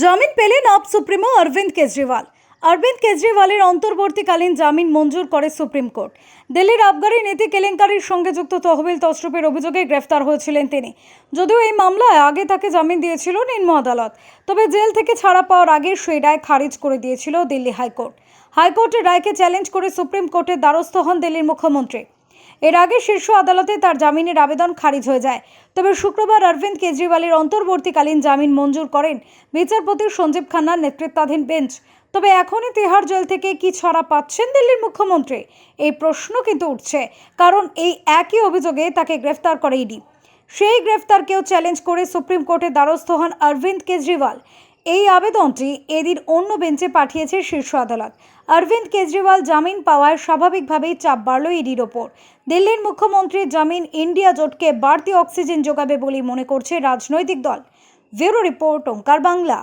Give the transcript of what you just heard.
জামিন পেলেন আপ সুপ্রিমো অরবিন্দ কেজরিওয়াল। অরবিন্দ কেজরিওয়ালের অন্তর্বর্তীকালীন জামিন মঞ্জুর করে সুপ্রিম কোর্ট। দিল্লির আবগারি নীতি কেলেঙ্কারির সঙ্গে যুক্ত তহবিল তসরুপের অভিযোগে গ্রেফতার হয়েছিলেন তিনি। যদিও এই মামলায় আগে তাকে জামিন দিয়েছিল নিম্ন আদালত, তবে জেল থেকে ছাড়া পাওয়ার আগে সেই রায় খারিজ করে দিয়েছিল দিল্লি হাইকোর্ট। হাইকোর্টের রায়কে চ্যালেঞ্জ করে সুপ্রিম কোর্টের দ্বারস্থ হন দিল্লির মুখ্যমন্ত্রী। এর আগে শীর্ষ আদালতে তার জামিনের আবেদন খারিজ হয়ে যায়। তবে শুক্রবার অরবিন্দ কেজরিওয়ালের অন্তর্বর্তীকালীন জামিন মঞ্জুর করেন বিচারপতি সঞ্জীব খান্নার নেতৃত্বাধীন বেঞ্চ। তবে এখনই তিহার জেল থেকে কি ছড়া পাচ্ছেন দিল্লির মুখ্যমন্ত্রী? এই প্রশ্ন কিন্তু উঠছে, কারণ এই একই অভিযোগে তাকে গ্রেফতার করে ইডি। সেই গ্রেফতারকেও চ্যালেঞ্জ করে সুপ্রিম কোর্টে দ্বারস্থ হন অরবিন্দ কেজরিওয়াল। এই আবেদনটি এদিন অন্য বেঞ্চে পাঠিয়েছে শীর্ষ আদালত। অরবিন্দ কেজরিওয়াল জামিন পাওয়ায় স্বাভাবিকভাবেই চাপ বাড়ল ইডির ওপর। দিল্লির মুখ্যমন্ত্রীর জামিন ইন্ডিয়া জোটকে বাড়তি অক্সিজেন যোগাবে বলে মনে করছে রাজনৈতিক দল। Bureau report, Onkar Bangla.